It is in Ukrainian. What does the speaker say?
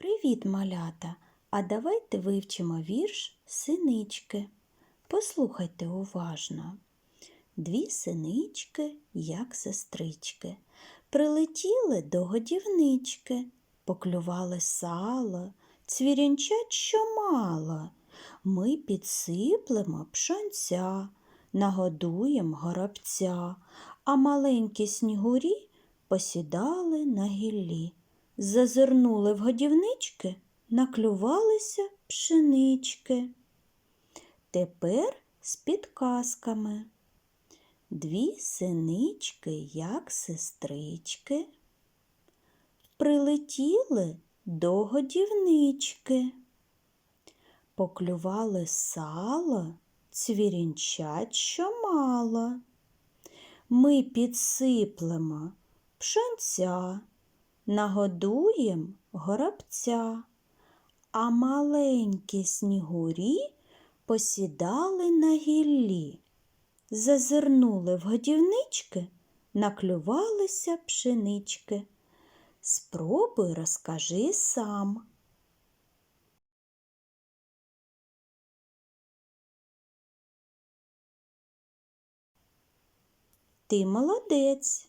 Привіт, малята! А давайте вивчимо вірш синички. Послухайте уважно. Дві синички, як сестрички, прилетіли до годівнички, поклювали сало, цвірінчать що мало. Ми підсиплемо пшонця, нагодуєм горобця, а маленькі снігурі посідали на гіллі. Зазирнули в годівнички, наклювалися пшенички. Тепер з підказками. Дві синички, як сестрички, прилетіли до годівнички, поклювали сало, цвірінчать що мало. Ми підсиплемо пшенця, нагодуєм горобця, а маленькі снігурі посідали на гіллі, зазирнули в годівнички, наклювалися пшенички. Спробуй розкажи сам. Ти молодець.